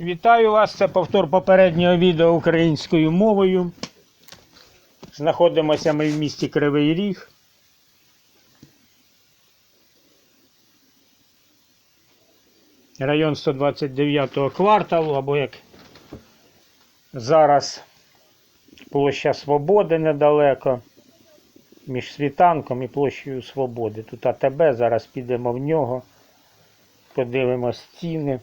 Вітаю вас! Це повтор попереднього відео українською мовою. Знаходимося ми в місті Кривий Ріг. Район 129 кварталу, або як зараз площа Свободи недалеко. Між світанком і площею Свободи. Тут АТБ, зараз підемо в нього, подивимось ціни.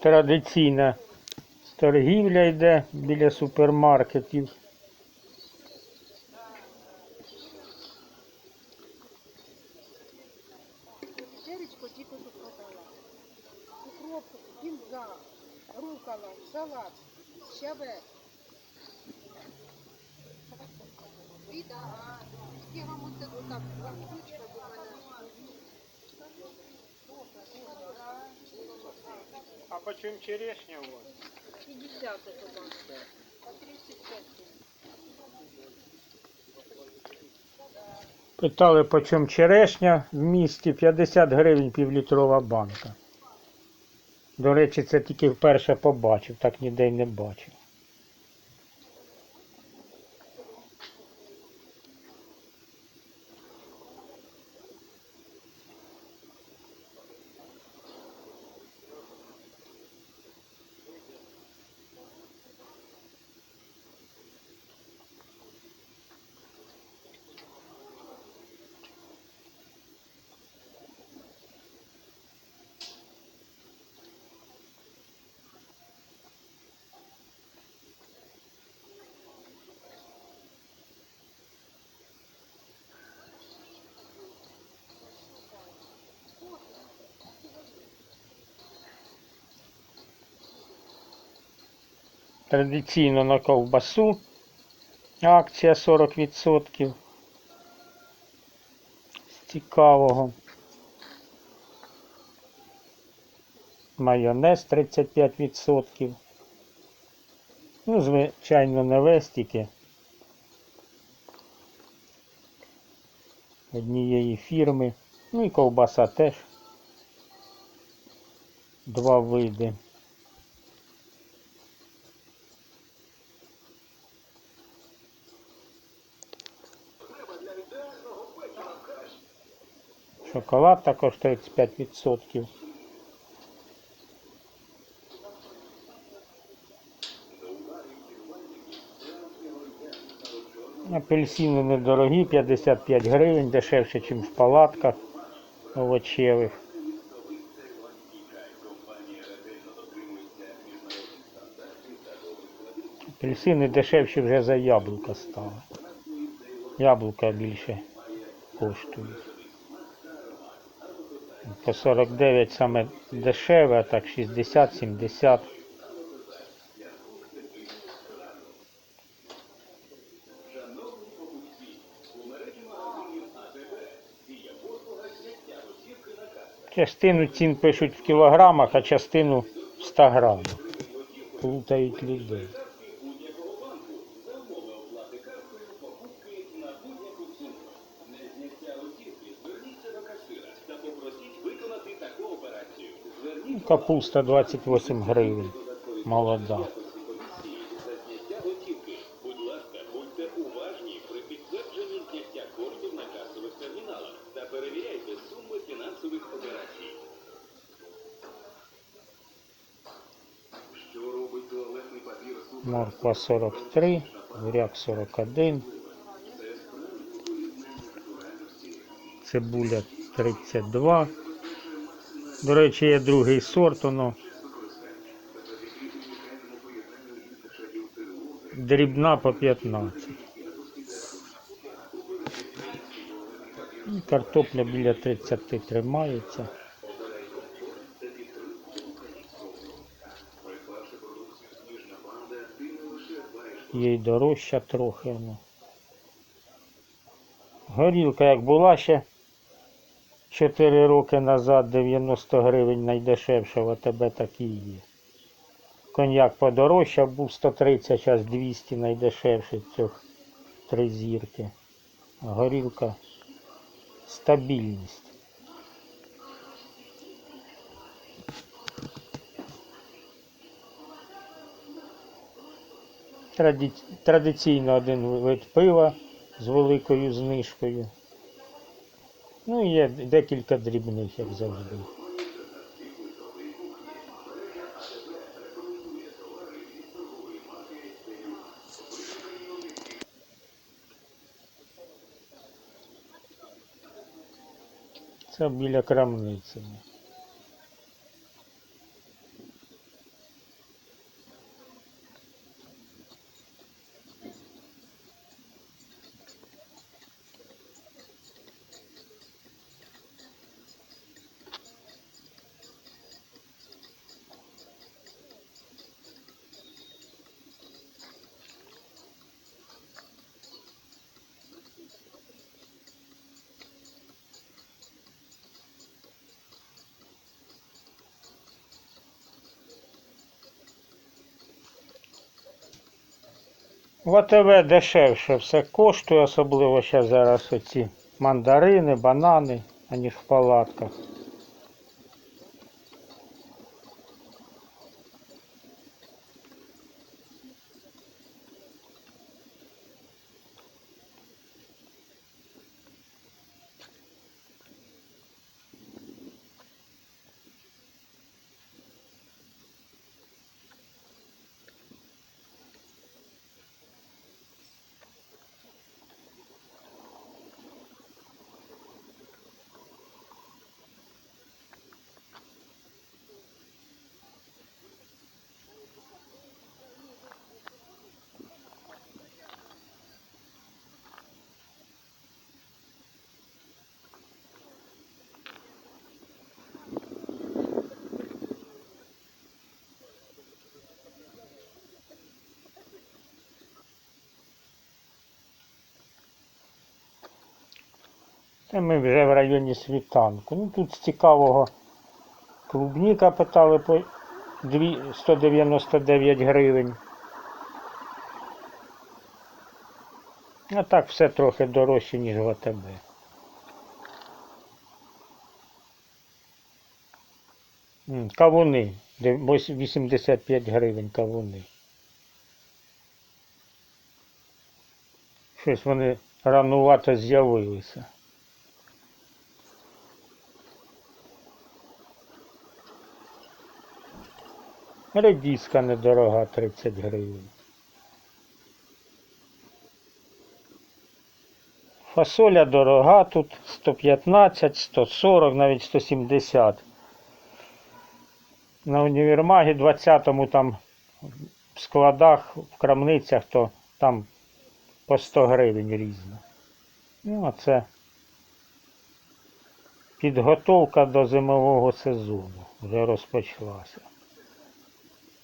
Традиційна торгівля йде біля супермаркетів. Рукола, салат, щавель. Біда, а скільки вам оце отак, два до мене? А почому черешня у вас? 50 это банка. По 35. Питали, по чому черешня в місті 50 гривень півлітрова банка. До речі, це тільки вперше побачив, так ніде й не бачив. Традиційно на ковбасу акція 40%. З цікавого. Майонез 35%. Ну, звичайно, не весь однієї фірми. Ну і ковбаса теж. Два види. Шоколад також 35%. Апельсини недорогі, 55 гривень, дешевше, ніж в палатках овочевих. Апельсини дешевші вже за яблука стали. Яблука більше коштують. По 49 саме дешеве, а так 60-70. Частину цін пишуть в кілограмах, а частину в 100 грамах. Плутають людей. Робить туалетний папір з Морква 43, буряк 41, цибуля 32, До речі, є другий сорт, воно. Дрібна по 15. І картопля біля 30 тримається. Є й дорожча трохи. Ну. Горілка як була ще 4 роки назад 90 гривень найдешевша в АТБ так і є. Коньяк подорожчав, був 130, зараз 200 найдешевший цих три зірки. Горілка стабільність. Традиційно один вид пива з великою знижкою. Ну є декілька дрібних, як завжди. Це біля крамниці. В дешевше все коштує, особливо ще зараз оці мандарини, банани, аніж в палатках. Це ми вже в районі світанку. Ну тут з цікавого клубніка питали по 199 гривень. А так все трохи дорожче, ніж в АТБ. Кавуни. 85 гривень кавуни. Щось вони ранувато з'явилися. Редіска недорога 30 гривень. Фасоля дорога тут 115, 140, навіть 170. На універмагі 20-му там в складах, в крамницях, то там по 100 гривень різно. Ну, а це підготовка до зимового сезону вже розпочалася.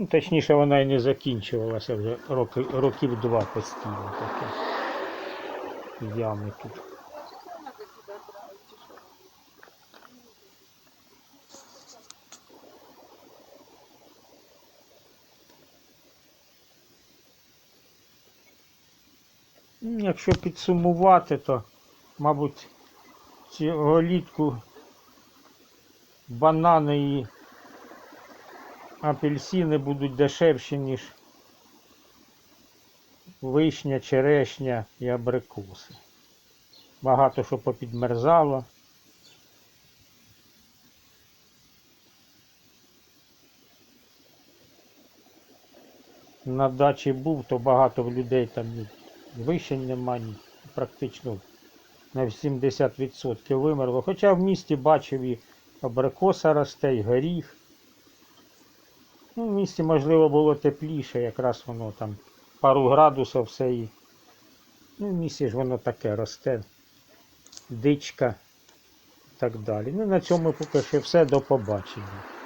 Ну, точніше, вона і не закінчувалася вже роки, років два постійно таке. Ями тут. Ну, Якщо підсумувати, то, мабуть, цього літку банани і апельсини будуть дешевші, ніж вишня, черешня і абрикоси. Багато що попідмерзало. На дачі був, то багато в людей там вишень нема, ні, практично на 70% вимерло. Хоча в місті бачив і абрикоса росте, і горіх. Ну, в місті, можливо, було тепліше, якраз воно там пару градусів все і. Ну, в місті ж воно таке росте. Дичка і так далі. Ну, на цьому поки що все. До побачення.